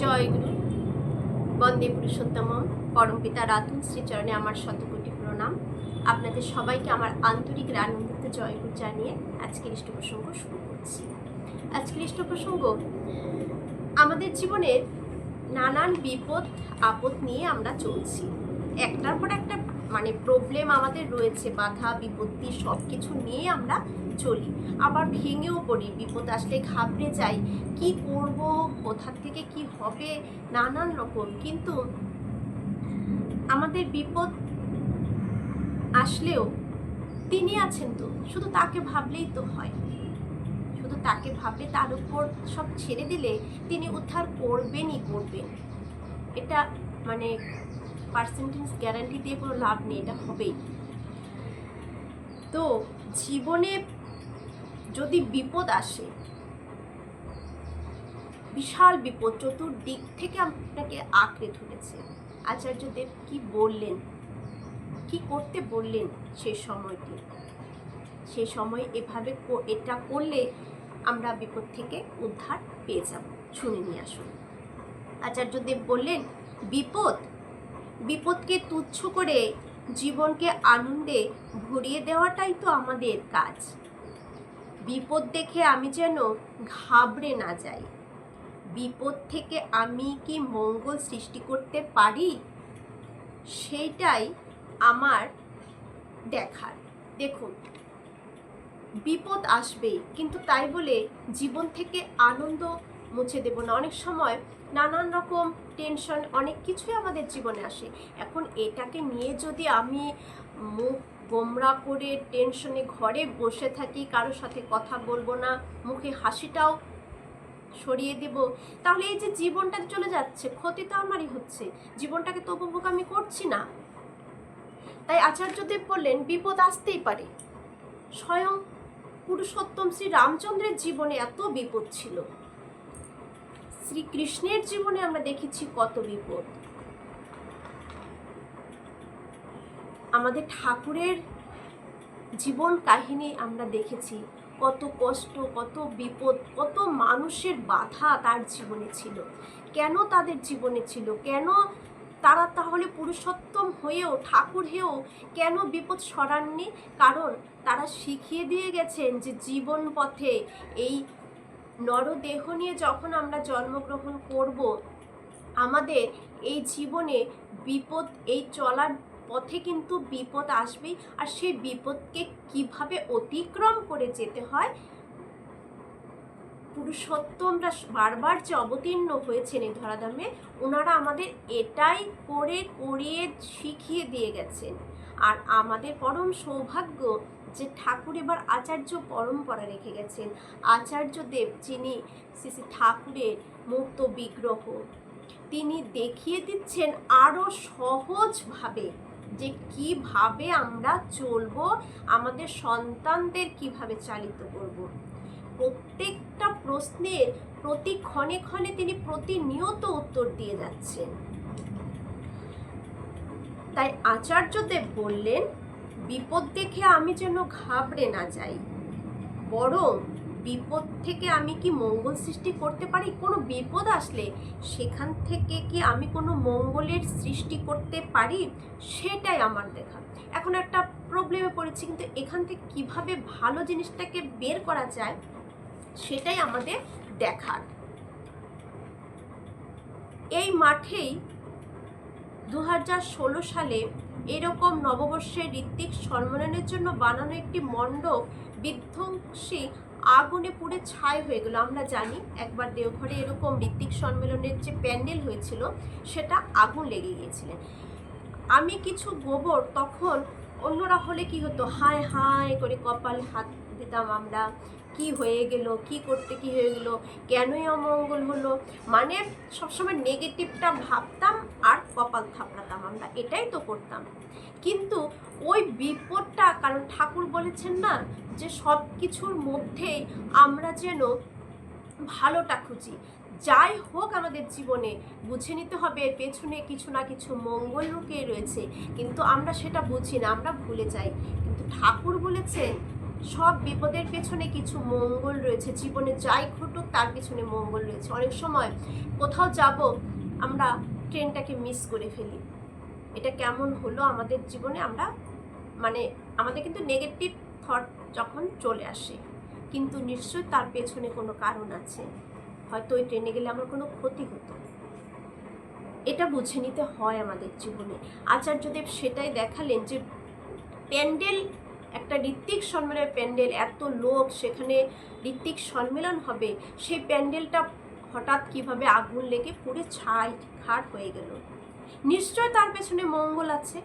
জয় গুরু বন্দে পুরুষোত্তম। পরমপিতা রাতুল শ্রীচরণে আমার শতকোটি প্রণাম। আপনাদের সবাইকে আমার আন্তরিক রানন্দিত জয়গুরু জানিয়ে আজকের ইষ্ট প্রসঙ্গ শুরু করছি। আজকের ইষ্ট প্রসঙ্গ আমাদের জীবনের নানান বিপদ, আপদ নিয়ে আমরা চলছি। একটার পর একটা মানে প্রবলেম আমাদের রয়েছে, বাধা, বিপত্তি সব কিছু নিয়ে আমরা চলি। আবার ভেঙেও পড়ি, বিপদ আসলে ঘাবড়ে যাই। কি করব কোথা থেকে কি হবে, নানান রকম। কিন্তু আমাদের বিপদ আসলেও তিনি আছেন তো, শুধু তাকে ভাবলেই তো হয়। শুধু তাকে ভাবলে তার উপর সব ছেড়ে দিলে তিনি উদ্ধার করবেনই করবেন। এটা মানে পার্সেন্টেজ গ্যারান্টি দিয়ে কোনো লাভ নেই, এটা হবেই। তো জীবনে যদি বিপদ আসে, বিশাল বিপদ, চতুর্দিক থেকে আপনাকে আঁকড়ে ধরেছে। আচার্যদেব কি বললেন? কি করতে বললেন সেই সময়টি? সেই সময় এভাবে এটা করলে আমরা বিপদ থেকে উদ্ধার পেয়ে যাব। শুনে নিয়ে আসুন। আচার্যদেব বললেন, বিপদ বিপদকে তুচ্ছ করে জীবনকে আনন্দে ভরিয়ে দেওয়াটাই তো আমাদের কাজ। বিপদ দেখে আমি যেন ঘাবড়ে না যাই। বিপদ থেকে আমি কি মঙ্গল সৃষ্টি করতে পারি? সেইটাই আমার দেখার। দেখুন, বিপদ আসবেই, কিন্তু তাই বলে জীবন থেকে আনন্দ মুছে দেব না। অনেক সময় নানান রকম টেনশন, অনেক কিছুই আমাদের জীবনে আসে। এখন এটাকে নিয়ে যদি আমি মুখ গোমরা করে টেনশনে ঘরে বসে থাকি, কারোর সাথে কথা বলব না, মুখে হাসিটাও সরিয়ে দেব, তাহলে এই যে জীবনটা চলে যাচ্ছে, ক্ষতি তো আমারই হচ্ছে। জীবনটাকে তো উপভোগ আমি করছি না। তাই আচার্যদেব বললেন, বিপদ আসতেই পারে। স্বয়ং পুরুষোত্তম শ্রী রামচন্দ্রের জীবনে এত বিপদ ছিল। শ্রীকৃষ্ণের জীবনে আমরা দেখেছি কত বিপদ। আমাদের ঠাকুরের জীবন কাহিনী আমরা দেখেছি, কত কষ্ট, কত বিপদ, কত মানুষের বাধা তার জীবনে ছিল। কেন তাদের জীবনে ছিল? কেন তারা তাহলে পুরুষোত্তম হয়েও, ঠাকুর হয়েও কেন বিপদ সরাননি? কারণ তারা শিখিয়ে দিয়ে গেছেন যে জীবন পথে এই নরদেহ নিয়ে যখন আমরা জন্মগ্রহণ করব, আমাদের এই জীবনে বিপদ, এই চলার পথে কিন্তু বিপদ আসবেই। আর সেই বিপদকে কীভাবে অতিক্রম করে যেতে হয় পুরুষোত্তমরা বারবার যে অবতীর্ণ হয়েছেন এই ধরাধামে, ওনারা আমাদের এটাই করে, করিয়ে, শিখিয়ে দিয়ে গেছেন। আর আমাদের পরম সৌভাগ্য যে ঠাকুর এবার আচার্য পরম্পরা রেখে গেছেন আচার্য দেব, যিনি শ্রী শ্রী ঠাকুরের মুক্ত বিগ্রহ, তিনি দেখিয়ে দিচ্ছেন আরও সহজভাবে যে কীভাবে আমরা চলবো, আমাদের সন্তানদের কীভাবে চালিত করব। প্রত্যেকটা প্রশ্নের প্রতি ক্ষণে ক্ষণে তিনি প্রতিনিয়ত উত্তর দিয়ে যাচ্ছেন তাই আচার্যদেব বললেন বিপদ দেখে আমি যেন ঘাবড়ে না যাই। বরং বিপদ থেকে আমি কি মঙ্গল সৃষ্টি করতে পারি? কোনো বিপদ আসলে সেখান থেকে কি আমি কোনো মঙ্গলের সৃষ্টি করতে পারি? সেটাই আমার দেখা। এখন একটা প্রবলেমে পড়েছি, কিন্তু এখান থেকে কীভাবে ভালো জিনিসটাকে বের করা যায়, সেটাই আমাদের দেখার। এই মাঠেই দু সালে এরকম নববর্ষের ঋত্বিক সম্মেলনের জন্য বানানো একটি মণ্ডপ বিধ্বংসী আগুনে পুড়ে ছাই হয়ে গেল। আমরা জানি একবার দেওঘরে এরকম ঋত্বিক সম্মেলনের যে প্যান্ডেল হয়েছিল, সেটা আগুন লেগে গিয়েছিলেন আমি কিছু গোবর তখন অন্যরা হলে কি হতো? হায় হায় করে কপাল হাত দিতাম আমরা। কি হয়ে গেল? কি করতে কি হয়ে গেল? কেনই অমঙ্গল হলো? মানে সবসময় নেগেটিভটা ভাবতাম আর আমরা এটাই তো করতাম। কিন্তু ওই বিপদটা কারণ ঠাকুর বলেছেন না যে সব কিছুর মধ্যেই আমরা যেন ভালোটা খুঁজি। যাই হোক আমাদের জীবনে বুঝে নিতে হবে, এর পেছনে কিছু না কিছু মঙ্গল লুকিয়ে রয়েছে। কিন্তু আমরা সেটা বুঝি না, আমরা ভুলে যাই। কিন্তু ঠাকুর বলেছেন, সব বিপদের পেছনে কিছু মঙ্গল রয়েছে। জীবনে যাই ঘটুক, তার পেছনে মঙ্গল রয়েছে। অনেক সময় কোথাও যাব, আমরা ট্রেনটাকে মিস করে ফেলি। এটা কেমন হলো আমাদের জীবনে, আমরা মানে আমাদের কিন্তু নেগেটিভ থট যখন চলে আসে, কিন্তু নিশ্চয়ই তার পেছনে কোনো কারণ আছে। হয়তো ওই ট্রেনে গেলে আমার কোনো ক্ষতি হতো। এটা বুঝে নিতে হয় আমাদের জীবনে। আচার্যদেব সেটাই দেখালেন যে প্যান্ডেল, একটা ঋত্বিক সম্মেলনের প্যান্ডেল, এত লোক, সেখানে ঋত্বিক সম্মেলন হবে, সেই প্যান্ডেলটা হঠাৎ কীভাবে আগুন লেগে পুরো ছাই, খাট হয়ে গেল। নিশ্চয় তার পেছনে মঙ্গল আছে।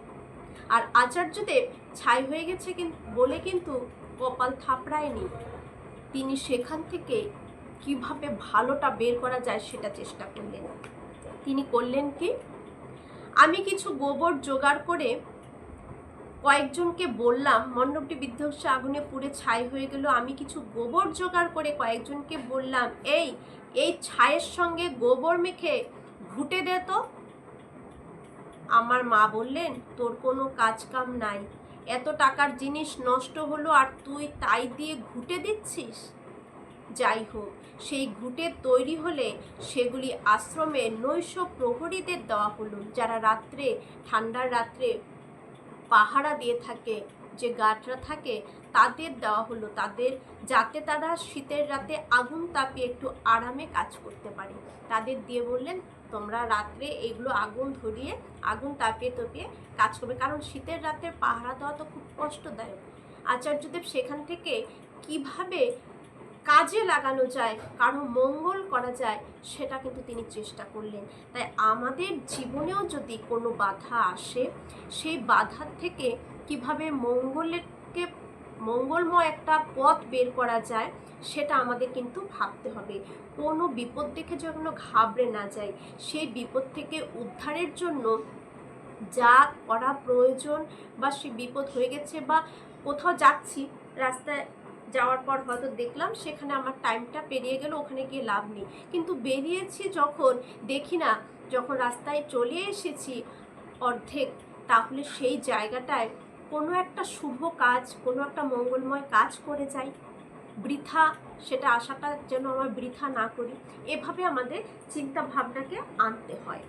আর আচার্যদেব ছাই হয়ে গেছে কিন্তু বলে কিন্তু কপাল থাপড়ায়নি। তিনি সেখান থেকে কীভাবে ভালোটা বের করা যায় সেটা চেষ্টা করলেন। তিনি করলেন কি? আমি কিছু গোবর জোগাড় করে কয়েকজনকে বললাম, মণ্ডপটি বিধ্বংসে আগুনে পুড়ে ছাই হয়ে গেল। আমি কিছু গোবর জোগাড় করে কয়েকজনকে বললাম, এই এই ছায়ের সঙ্গে গোবর মেখে ঘুটে দে তো। আমার মা বললেন, তোর কোনো কাজ কাম নাই। এত টাকার জিনিস নষ্ট হলো আর তুই তাই দিয়ে ঘুটে দিচ্ছিস? যাই হোক, সেই ঘুটে তৈরি হলে সেগুলি আশ্রমে নৈশ প্রহরীদের দেওয়া হলো, যারা রাত্রে, ঠান্ডার রাত্রে পাহারা দিয়ে থাকে, যে গার্ডরা থাকে, তাদের দেওয়া হলো। তাদের, যাতে তারা শীতের রাতে আগুন তাপিয়ে একটু আরামে কাজ করতে পারে। তাদের দিয়ে বললেন তোমরা রাত্রে এগুলো আগুন ধরিয়ে, আগুন তাপিয়ে তপিয়ে কাজ করবে। কারণ শীতের রাতে পাহারা দেওয়া তো খুব কষ্টদায়ক। আচার্যদেব সেখান থেকে কীভাবে কাজে লাগানো যায়, কারও মঙ্গল করা যায়, সেটা কিন্তু তিনি চেষ্টা করলেন। তাই আমাদের জীবনেও যদি কোনো বাধা আসে, সেই বাধার থেকে কীভাবে মঙ্গলেরকে মঙ্গলময় একটা পথ বের করা যায়, সেটা আমাদের কিন্তু ভাবতে হবে। কোনো বিপদ দেখে যেন ঘাবড়ে না যায় সেই বিপদ থেকে উদ্ধারের জন্য যা করা প্রয়োজন বা সে বিপদ হয়ে গেছে বা কোথাও যাচ্ছি, রাস্তায় যাওয়ার পর হয়তো দেখলাম সেখানে আমার টাইমটা পেরিয়ে গেল, ওখানে গিয়ে লাভ নেই। কিন্তু বেরিয়েছি যখন, দেখি না, যখন রাস্তায় চলে এসেছি অর্ধেক, তাহলে সেই জায়গাটায় কোনো একটা শুভ কাজ, কোনো একটা মঙ্গলময় কাজ করে যাই, বৃথা সেটা আশাটা যেন আমার বৃথা না করি, এভাবে আমাদের চিন্তা ভাবনাকে আনতে হয়।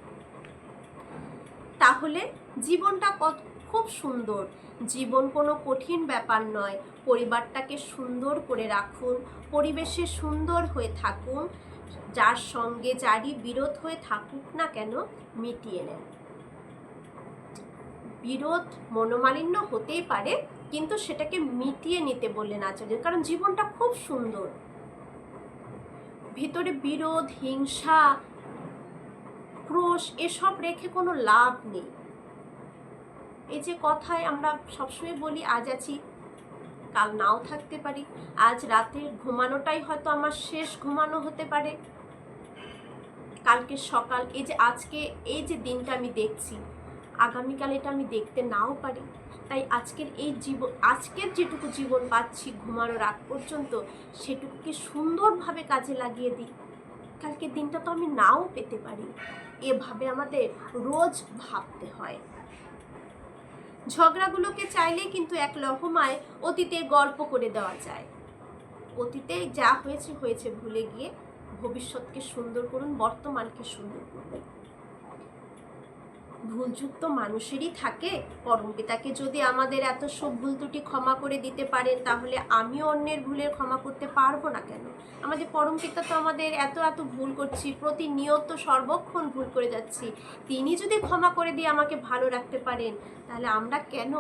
তাহলে জীবনটা কত, খুব সুন্দর। জীবন কোনো কঠিন ব্যাপার নয়। পরিবারটাকে সুন্দর করে রাখুন, পরিবেশে সুন্দর হয়ে থাকুন, যার সঙ্গে যারই বিরোধ হয়ে থাকুক না কেন, মিটিয়ে নেন। বিরোধ মনোমালিন্য হতেই পারে, কিন্তু সেটাকে মিটিয়ে নিতে বললেন আচার্য, কারণ জীবনটা খুব সুন্দর। ভিতরে বিরোধ, হিংসা, ক্রোশ, এসব রেখে কোনো লাভ নেই। এই যে কথায় আমরা সবসময় বলি, আজ আছি, কাল নাও থাকতে পারি, আজ রাতে ঘুমানোটাই হয়তো আমার শেষ ঘুমানো হতে পারে। কালকে সকাল, এই যে আজকে, এই যে দিনটা আমি দেখছি আগামীকাল এটা আমি দেখতে নাও পারি। তাই আজকের এই জীবন আজকের যেটুকু জীবন পাচ্ছি ঘুমানোর আগ পর্যন্ত, সেটুকুকে সুন্দরভাবে কাজে লাগিয়ে দিই। কালকের দিনটা তো আমি নাও পেতে পারি। এভাবে আমাদের রোজ ভাবতে হয়। ঝগড়াগুলোকে চাইলে কিন্তু এক লহমায় অতীতের গল্প করে দেওয়া যায়। অতীতে যা হয়েছে হয়েছে ভুলে গিয়ে ভবিষ্যৎকে সুন্দর করুন, বর্তমানকে সুন্দর করুন। ভুলযুক্ত মানুষেরই থাকে। পরমপিতাকে যদি আমাদের এত সব ভুল ত্রুটি ক্ষমা করে দিতে পারেন, তাহলে আমিও অন্যের ভুলের ক্ষমা করতে পারব না কেন? আমাদের পরমপিতা তো আমাদের এত এত ভুল করছি, প্রতিনিয়ত সর্বক্ষণ ভুল করে যাচ্ছি। তিনি যদি ক্ষমা করে দিয়ে আমাকে ভালো রাখতে পারেন, তাহলে আমরা কেন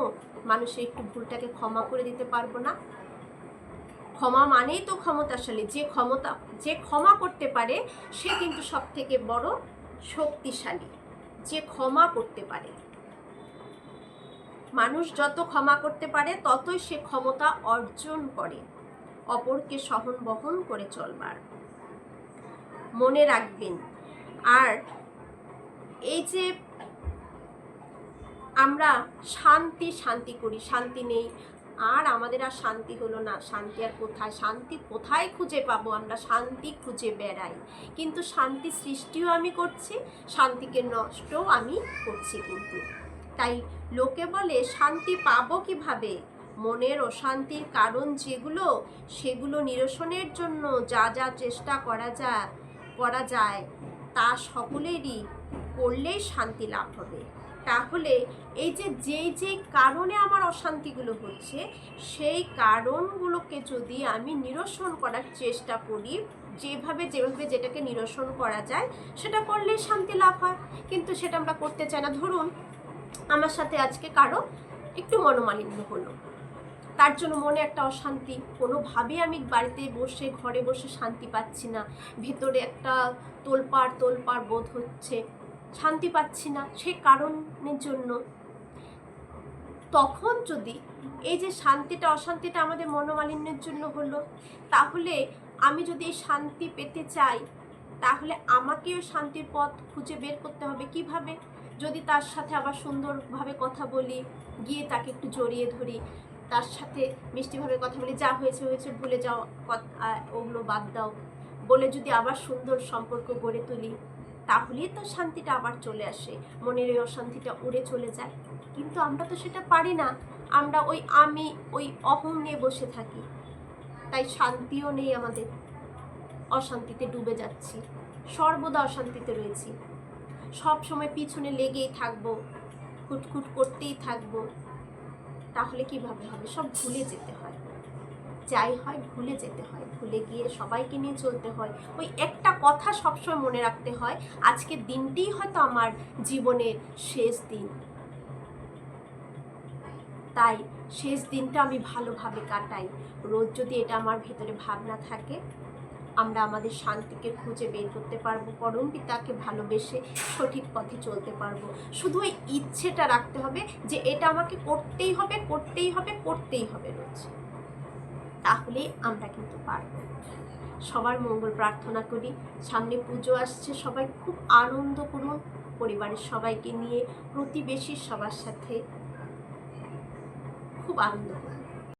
মানুষের একটু ভুলটাকে ক্ষমা করে দিতে পারব না? ক্ষমা মানেই তো ক্ষমতাশালী। যে ক্ষমতা, যে ক্ষমা করতে পারে, সে কিন্তু সব থেকে বড় শক্তিশালী। যে ক্ষমা করতে পারে। মানুষ যত ক্ষমা করতে পারে, ততই সে ক্ষমতা অর্জন করে, অপরকে সহন বহন করে চলবার। মনে রাখবেন, আর এই যে আমরা শান্তি শান্তি করি, শান্তি নেই আর আমাদের আর শান্তি হলো না, শান্তি আর কোথায়? শান্তি কোথায় খুঁজে পাবো? আমরা শান্তি খুঁজে বেড়াই। কিন্তু শান্তি সৃষ্টিও আমি করছি, শান্তিকে নষ্টও আমি করছি কিন্তু। তাই লোকে বলে, শান্তি পাবো কীভাবে? মনের অশান্তির কারণ যেগুলো, সেগুলো নিরসনের জন্য যা যা চেষ্টা করা যায় করা যায়, তা সকলেরই করলেই শান্তি লাভ হবে। তাহলে এই যে যেই যেই কারণে আমার অশান্তিগুলো হচ্ছে, সেই কারণগুলোকে যদি আমি নিরসন করার চেষ্টা করি, যেভাবে যেভাবে যেটাকে নিরসন করা যায়, সেটা করলে শান্তি লাভ হয়। কিন্তু সেটা আমরা করতে চাই না। ধরুন, আমার সাথে আজকে কারও একটু মনোমালিন্য হলো। তার জন্য মনে একটা অশান্তি। কোনোভাবেই আমি বাড়িতে বসে, ঘরে বসে শান্তি পাচ্ছি না। ভেতরে একটা তোলপাড় তোলপাড় বোধ হচ্ছে। শান্তি পাচ্ছি না সেই কারণের জন্য। তখন যদি এই যে শান্তিটা, অশান্তিটা আমাদের মনোমালিন্যের জন্য হলো, তাহলে আমি যদি এই শান্তি পেতে চাই, তাহলে আমাকেও শান্তির পথ খুঁজে বের করতে হবে। কীভাবে? যদি তার সাথে আবার সুন্দরভাবে কথা বলি, গিয়ে তাকে একটু জড়িয়ে ধরি, তার সাথে মিষ্টিভাবে কথা বলি, যা হয়েছে হয়েছে, ভুলে যাও ওগুলো বাদ দাও। বলে যদি আবার সুন্দর সম্পর্ক গড়ে তুলি তাহলেই তো শান্তিটা আবার চলে আসে, মনের ওই অশান্তিটা উড়ে চলে যায়। কিন্তু আমরা তো সেটা পারি না, আমরা ওই আমি, ওই অহং নিয়ে বসে থাকি। তাই শান্তিও নেই আমাদের। অশান্তিতে ডুবে যাচ্ছি। সর্বদা অশান্তিতে রয়েছি। সব সময় পিছনে লেগেই থাকব, খুটখুট করতেই থাকব। তাহলে কীভাবে হবে? সব ভুলে যেতে হয়। যাই হয়, ভুলে যেতে হয়, ভুলে গিয়ে সবাইকে নিয়ে চলতে হয়। ওই একটা কথা সবসময় মনে রাখতে হয়, আজকের দিনটিই হয়তো আমার জীবনের শেষ দিন। তাই শেষ দিনটা আমি ভালোভাবে কাটাই। রোজ যদি এটা আমার ভেতরে ভাবনা থাকে, আমরা আমাদের শান্তিকে খুঁজে বের করতে পারব, পরম পিতাকে ভালোবেসে সঠিক পথে চলতে পারব। শুধু ওই ইচ্ছেটা রাখতে হবে যে এটা আমাকে করতেই হবে করতেই হবে করতেই হবে রোজ। তাহলেই আমরা কিন্তু পারব। সবার মঙ্গল প্রার্থনা করি। সামনে পুজো আসছে, সবাই খুব আনন্দ করুন। পরিবারের সবাইকে নিয়ে, প্রতিবেশীর সবার সাথে খুব আনন্দ করুন।